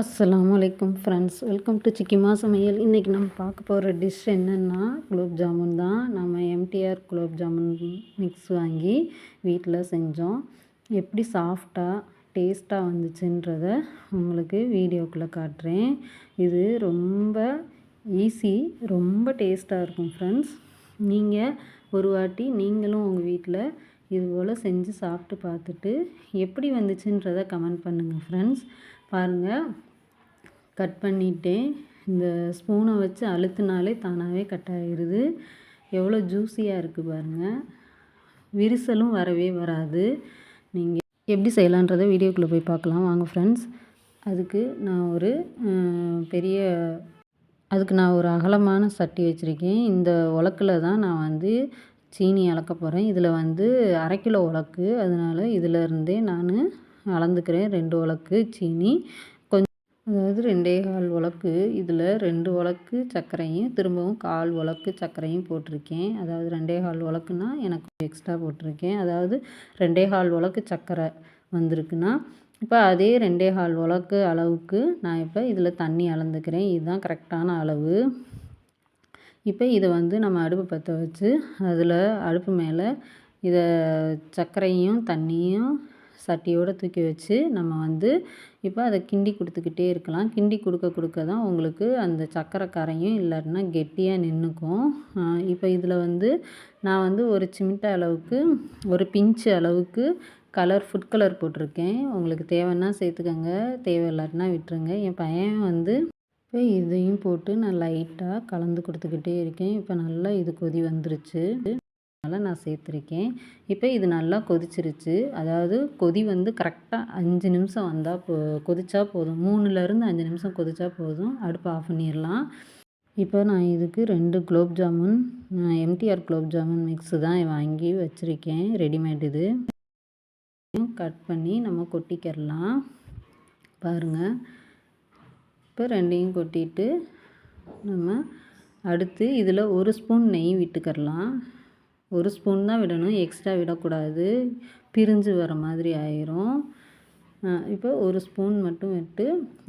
அஸ்லாம் வலைக்கம் friends welcome to சிக்கிமா சமையல். இன்றைக்கி நம்ம பார்க்க போகிற டிஷ் என்னென்னா குலோப் ஜாமுன் தான். நம்ம எம்டிஆர் குலோப் ஜாமுன் மிக்ஸ் வாங்கி வீட்டில் செஞ்சோம். எப்படி சாஃப்டாக டேஸ்ட்டாக வந்துச்சுன்றத உங்களுக்கு வீடியோக்குள்ளே காட்டுறேன். இது ரொம்ப ஈஸி ரொம்ப டேஸ்ட்டாக இருக்கும் ஃப்ரெண்ட்ஸ் நீங்கள் ஒரு வாட்டி நீங்களும் உங்கள் வீட்டில் இதுபோல் செஞ்சு சாப்பிட்டு பார்த்துட்டு எப்படி வந்துச்சுன்றதை கமெண்ட் பண்ணுங்கள் ஃப்ரெண்ட்ஸ் பாருங்கள் கட் பண்ணிட்டேன் இந்த ஸ்பூனை வச்சு அழுத்தினாலே தானாகவே கட் ஆகிடுது எவ்வளோ ஜூஸியாக இருக்குது பாருங்கள் விரிசலும் வரவே வராது. நீங்கள் எப்படி செய்யலான்றதை வீடியோக்குள்ளே போய் பார்க்கலாம். வாங்க ஃப்ரெண்ட்ஸ் அதுக்கு நான் ஒரு பெரிய அதுக்கு நான் ஒரு அகலமான சட்டி வச்சுருக்கேன். இந்த உலக்கில் தான் நான் வந்து சீனி அளக்க போகிறேன் இதில் வந்து அரை கிலோ உலக்கு. அதனால் இதிலருந்தே நான் அளந்துக்கிறேன். ரெண்டு உலக்கு சீனி. அதாவது ரெண்டே கால் உலக்கு இதில் ரெண்டு உலக்கு சர்க்கரையும் திரும்பவும் கால் உலக்கு சர்க்கரையும் போட்டிருக்கேன். அதாவது ரெண்டே கால் உலக்குனா எனக்கு எக்ஸ்ட்ரா போட்டிருக்கேன். அதாவது ரெண்டே கால் உலக்கு சர்க்கரை வந்திருக்குன்னா இப்போ அதே ரெண்டே கால் உலக்கு அளவுக்கு நான் இப்போ இதில் தண்ணி அளந்துக்கிறேன். இதுதான் கரெக்டான அளவு. இப்போ இதை வந்து நம்ம அடுப்பு பற்ற வச்சு அதில் அடுப்பு மேலே இதை சர்க்கரையும் தண்ணியும் சட்டியோடு தூக்கி வச்சு நம்ம வந்து இப்போ அதை கிண்டி கொடுத்துக்கிட்டே இருக்கலாம். கிண்டி கொடுக்க கொடுக்க தான் உங்களுக்கு அந்த சக்கரை கரையும் இல்லைன்னா கெட்டியாக நின்றுக்கும் இப்போ இதில் வந்து நான் வந்து ஒரு சிமிட்டை அளவுக்கு ஒரு பிஞ்சு அளவுக்கு கலர் ஃபுட் கலர் போட்டிருக்கேன். உங்களுக்கு தேவைன்னா சேர்த்துக்கோங்க தேவை இல்லாட்டினா விட்டுருங்க. என் பையன் வந்து இப்போ இதையும் போட்டு நான் லைட்டாக கலந்து கொடுத்துக்கிட்டே இருக்கேன். இப்போ நல்லா இது கொதி வந்துருச்சு. அதனால் நான் சேர்த்துருக்கேன். இப்போ இது நல்லா கொதிச்சிருச்சு. அதாவது கொதி வந்து கரெக்டாக அஞ்சு நிமிஷம் வந்தால் போ கொதிச்சா போதும். மூணுலேருந்து அஞ்சு நிமிஷம் கொதிச்சா போதும். அடுப்பு ஆஃப் பண்ணிடலாம். இப்போ நான் இதுக்கு ரெண்டு குலோப் ஜாமுன் எம்டிஆர் குலோப் ஜாமுன் மிக்ஸு தான் வாங்கி வச்சுருக்கேன். ரெடிமேட் இது. கட் பண்ணி நம்ம கொட்டிக்கிறலாம் பாருங்கள் இப்போ ரெண்டையும் கொட்டிட்டு நம்ம அடுத்து இதில் ஒரு ஸ்பூன் நெய் விட்டுக்கிடலாம். ஒரு ஸ்பூன் தான் விடணும் எக்ஸ்ட்ரா விடக்கூடாது. பிரிஞ்சு வர மாதிரி ஆயிரும். இப்போ ஒரு ஸ்பூன் மட்டும் விட்டு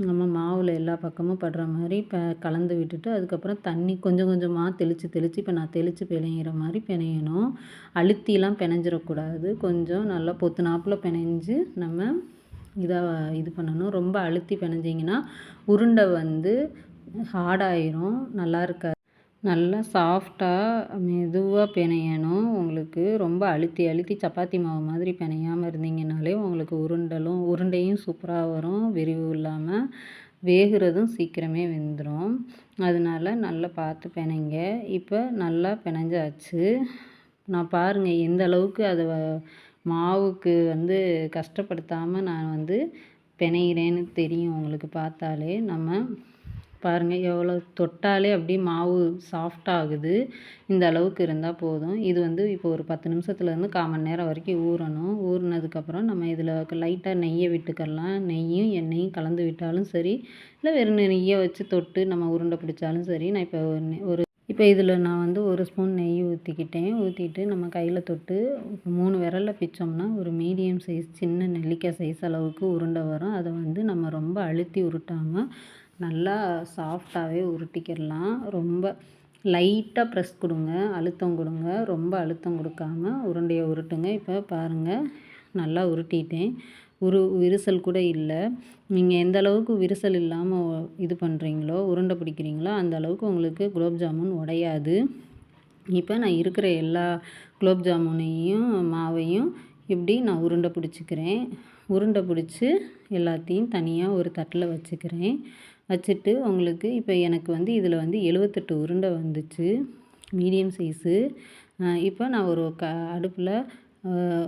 நம்ம மாவில் எல்லா பக்கமும் படுற மாதிரி இப்போ கலந்து விட்டுட்டு அதுக்கப்புறம் தண்ணி கொஞ்சம் கொஞ்சமாக தெளித்து தெளித்து இப்போ நான் தெளித்து பிணையிற மாதிரி பிணையணும். அழுத்திலாம் பிணைஞ்சிடக்கூடாது. கொஞ்சம் நல்லா பொத்து நாப்பில் பிணைஞ்சு நம்ம இதாக இது பண்ணணும். ரொம்ப அழுத்தி பிணைஞ்சிங்கன்னா உருண்டை வந்து ஹார்டாயிரும். நல்லா இருக்காது. நல்லா சாஃப்டாக மெதுவாக பிணையணும். உங்களுக்கு ரொம்ப அழுத்தி அழுத்தி சப்பாத்தி மாவு மாதிரி பிணையாமல் இருந்தீங்கனாலே உங்களுக்கு உருண்டலும் உருண்டையும் சூப்பராக வரும். விரிவு இல்லாமல் வேகிறதும் சீக்கிரமே வெந்துடும் அதனால நல்லா பார்த்து பிணைங்க. இப்போ நல்லா பிணைஞ்சாச்சு. நான் பாருங்கள் எந்த அளவுக்கு அதை மாவுக்கு வந்து கஷ்டப்படுத்தாமல் நான் வந்து பிணையிறேன்னு தெரியும். உங்களுக்கு பார்த்தாலே நம்ம பாருங்கள் எவ்வளோ தொட்டாலே அப்படியே மாவு சாஃப்டாகுது இந்த அளவுக்கு இருந்தால் போதும். இது வந்து இப்போ ஒரு பத்து நிமிஷத்துலேருந்து கால் மணி நேரம் வரைக்கும் ஊறணும். ஊறினதுக்கப்புறம் நம்ம இதில் லைட்டாக நெய்யை விட்டுக்கலாம் நெய்யும் எண்ணெயும் கலந்து விட்டாலும் சரி இல்லை வெறும் நெய்யை வச்சு தொட்டு நம்ம உருண்டை பிடிச்சாலும் சரி நான் இப்போ ஒரு இப்போ இதில் நான் வந்து ஒரு ஸ்பூன் நெய் ஊற்றிக்கிட்டேன் ஊற்றிட்டு நம்ம கையில் தொட்டு மூணு விரலில் பிச்சோம்னா ஒரு மீடியம் சைஸ் சின்ன நெல்லிக்காய் சைஸ் அளவுக்கு உருண்டை வரும். அதை வந்து நம்ம ரொம்ப அழுத்தி உருட்டாமல் நல்லா சாஃப்டாகவே உருட்டிக்கிடலாம். ரொம்ப லைட்டாக ப்ரெஸ் கொடுங்க. அழுத்தம் கொடுங்க. ரொம்ப அழுத்தம் கொடுக்காம உருண்டையை உருட்டுங்க. இப்போ பாருங்கள் நல்லா உருட்டிட்டேன். உரு விரிசல் கூட இல்லை. நீங்கள் எந்த அளவுக்கு விரிசல் இல்லாமல் இது பண்ணுறீங்களோ உருண்டை பிடிக்கிறீங்களோ அந்த அளவுக்கு உங்களுக்கு குலோப் ஜாமுன் உடையாது. இப்போ நான் இருக்கிற எல்லா குலோப் ஜாமுனையும் மாவையும் இப்படி நான் உருண்டை பிடிச்சிக்கிறேன். உருண்டை பிடிச்சி எல்லாத்தையும் தனியாக ஒரு தட்டில் வச்சுக்கிறேன். வச்சுட்டு உங்களுக்கு இப்போ எனக்கு வந்து இதில் வந்து எழுவத்தெட்டு உருண்டை வந்துச்சு மீடியம் சைஸு. இப்போ நான் ஒரு க அடுப்பில்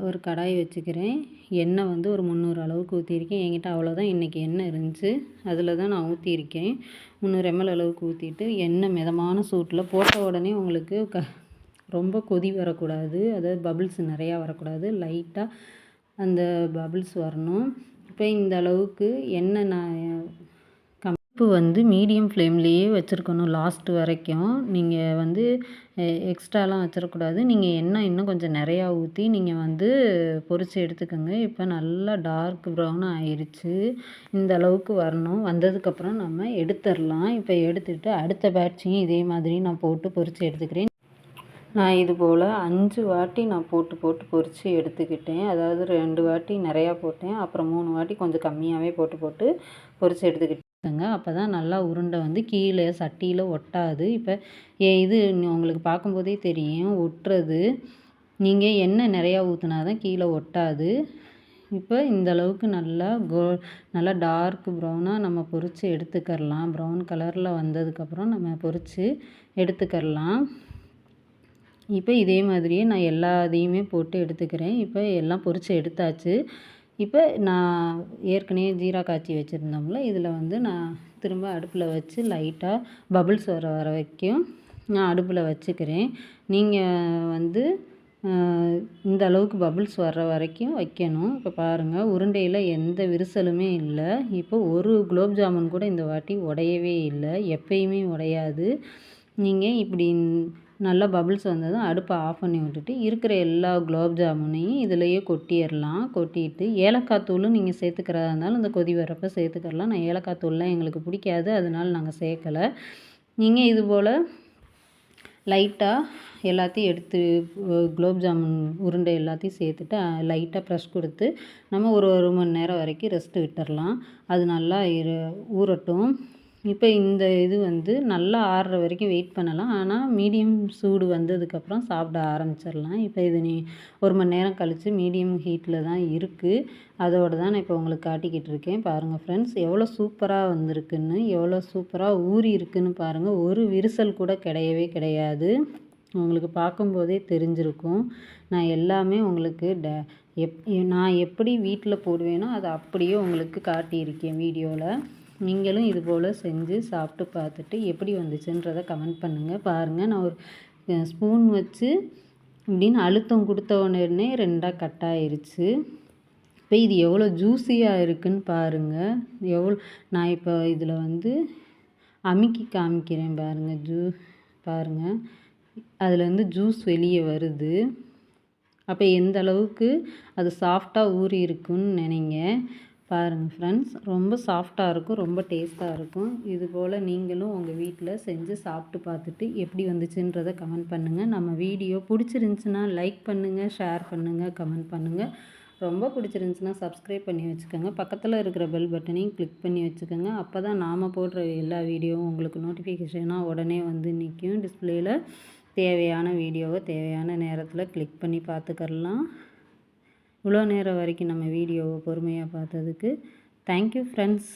ஒரு கடாய் வச்சுக்கிறேன். எண்ணெய் வந்து ஒரு முந்நூறு அளவுக்கு ஊற்றிருக்கேன் என்கிட்ட அவ்வளோதான் இன்றைக்கி எண்ணெய் இருந்துச்சு. அதில் தான் நான் ஊற்றியிருக்கேன் முந்நூறு எம்எல் அளவுக்கு ஊற்றிட்டு எண்ணெய் மிதமான சூட்டில் போட்ட உடனே உங்களுக்கு க ரொம்ப கொதி வரக்கூடாது. அதாவது பபிள்ஸ் நிறையா வரக்கூடாது. லைட்டாக அந்த பபிள்ஸ் வரணும். இப்போ இந்த அளவுக்கு எண்ணெய் நான் அடுப்பு வந்து மீடியம் ஃப்ளேம்லேயே வச்சுருக்கணும் லாஸ்ட்டு வரைக்கும். நீங்கள் வந்து எக்ஸ்ட்ராலாம் வச்சிடக்கூடாது நீங்கள் எண்ணெய் இன்னும் கொஞ்சம் நிறையா ஊற்றி நீங்கள் வந்து பொரித்து எடுத்துக்கோங்க. இப்போ நல்லா டார்க் ப்ரௌன் ஆயிடுச்சு இந்த அளவுக்கு வரணும். வந்ததுக்கப்புறம் நம்ம எடுத்துடலாம் இப்போ எடுத்துகிட்டு அடுத்த பேட்சையும் இதே மாதிரி நான் போட்டு பொரித்து எடுத்துக்கிறேன். நான் இது போல் அஞ்சு வாட்டி நான் போட்டு போட்டு பொரித்து எடுத்துக்கிட்டேன். அதாவது ரெண்டு வாட்டி நிறையா போட்டேன். அப்புறம் மூணு வாட்டி கொஞ்சம் கம்மியாகவே போட்டு போட்டு பொரித்து வச்சுக்கோங்க அப்போ தான் நல்லா உருண்டை வந்து கீழே சட்டியில் ஒட்டாது. இப்போ இது உங்களுக்கு பார்க்கும்போதே தெரியும். ஒட்டுறது. நீங்கள் எண்ணெய் நிறையா ஊற்றினா தான் கீழே ஒட்டாது. இப்போ இந்த அளவுக்கு நல்லா கோ நல்லா டார்க் ப்ரௌனாக நம்ம பொரித்து எடுத்துக்கரலாம். ப்ரௌன் கலரில் வந்ததுக்கப்புறம் நம்ம பொரித்து எடுத்துக்கரலாம். இப்போ இதே மாதிரியே நான் எல்லா இதையுமே போட்டு எடுத்துக்கிறேன். இப்போ எல்லாம் பொரித்து எடுத்தாச்சு. இப்போ நான் ஏற்கனவே ஜீரா காய்ச்சி வச்சுருந்தோம்ல இதில் வந்து நான் திரும்ப அடுப்பில் வச்சு லைட்டாக பபுள்ஸ் வர வர வரைக்கும் நான் அடுப்பில் வச்சுக்கிறேன். நீங்கள் வந்து இந்த அளவுக்கு பபுள்ஸ் வர்ற வரைக்கும் வைக்கணும். இப்போ பாருங்கள் உருண்டையில் எந்த விரிசலுமே இல்லை. இப்போ ஒரு குலோப் ஜாமுன் கூட இந்த வாட்டி உடையவே இல்லை. எப்பயுமே உடையாது. நீங்கள் இப்படி நல்லா பபுள்ஸ் வந்ததும் அடுப்பை ஆஃப் பண்ணி விட்டுட்டு இருக்கிற எல்லா குலோப் ஜாமுனையும் இதிலையே கொட்டிடலாம். கொட்டிட்டு ஏலக்காய் தூளும் நீங்கள் சேர்த்துக்கிறதா இருந்தாலும் இந்த கொதி வரப்போ சேர்த்துக்கிறலாம் நான் ஏலக்காய் தூள்லாம் எங்களுக்கு பிடிக்காது அதனால் நாங்கள் சேர்க்கலை. நீங்கள் இது போல் லைட்டாக எல்லாத்தையும் எடுத்து குலோப் ஜாமுன் உருண்டை எல்லாத்தையும் சேர்த்துட்டு லைட்டாக ப்ரெஷ் கொடுத்து நம்ம ஒரு ஒரு மணி நேரம் வரைக்கும் ரெஸ்ட்டு விட்டுடலாம் அது நல்லா இரு ஊறட்டும். இப்போ இந்த இது வந்து நல்லா ஆறுற வரைக்கும் வெயிட் பண்ணலாம். ஆனால் மீடியம் சூடு வந்ததுக்கப்புறம் சாப்பிட ஆரம்பிச்சிடலாம். இப்போ இது நீ ஒரு மணி நேரம் கழித்து மீடியம் ஹீட்டில் தான் இருக்குது அதோடு தான் நான் இப்போ உங்களுக்கு காட்டிக்கிட்டு இருக்கேன். பாருங்கள் ஃப்ரெண்ட்ஸ் எவ்வளோ சூப்பராக வந்திருக்குன்னு எவ்வளோ சூப்பராக ஊறி இருக்குன்னு பாருங்கள் ஒரு விரிசல் கூட கிடையவே கிடையாது. உங்களுக்கு பார்க்கும்போதே தெரிஞ்சிருக்கும். நான் எல்லாமே உங்களுக்கு ட எப் நான் எப்படி வீட்டில் போடுவேனோ அதை அப்படியே உங்களுக்கு காட்டியிருக்கேன் வீடியோவில். நீங்களும் இது போல் செஞ்சு சாப்பிட்டு பார்த்துட்டு எப்படி வந்துச்சுன்றதை கமெண்ட் பண்ணுங்கள் பாருங்கள் நான் ஒரு ஸ்பூன் வச்சு இப்படின்னு அழுத்தம் கொடுத்த உடனே ரெண்டாக கட் ஆயிடுச்சு இப்போ இது எவ்வளோ ஜூஸியாக இருக்குதுன்னு பாருங்கள் எவ்வளோ நான் இப்போ இதில் வந்து அமுக்கி காமிக்கிறேன் பாருங்கள் ஜூ பாருங்கள் அதில் வந்து ஜூஸ் வெளியே வருது. அப்போ எந்த அளவுக்கு அது சாஃப்டாக ஊறி இருக்குன்னு நினைங்க. பாருங்கள் ஃப்ரெண்ட்ஸ் ரொம்ப சாஃப்டாக இருக்கும் ரொம்ப டேஸ்ட்டாக இருக்கும். இது போல் நீங்களும் உங்கள் வீட்டில் செஞ்சு சாப்பிட்டு பார்த்துட்டு எப்படி வந்துச்சுன்றதை கமெண்ட் பண்ணுங்கள் நம்ம வீடியோ பிடிச்சிருந்துச்சின்னா லைக் பண்ணுங்கள் ஷேர் பண்ணுங்கள் கமெண்ட் பண்ணுங்கள் ரொம்ப பிடிச்சிருந்துச்சின்னா சப்ஸ்கிரைப் பண்ணி வச்சுக்கோங்க. பக்கத்தில் இருக்கிற பெல் பட்டனையும் கிளிக் பண்ணி வச்சுக்கோங்க. அப்போ தான் நாம் போடுற எல்லா வீடியோவும் உங்களுக்கு நோட்டிஃபிகேஷனாக உடனே வந்து நிற்கும் டிஸ்பிளேயில் தேவையான வீடியோவை தேவையான நேரத்தில் கிளிக் பண்ணி பார்த்துக்கரலாம் இவ்வளோ நேரம் வரைக்கும் நம்ம வீடியோவை பொறுமையாக பார்த்ததுக்கு தேங்க்யூ ஃப்ரெண்ட்ஸ்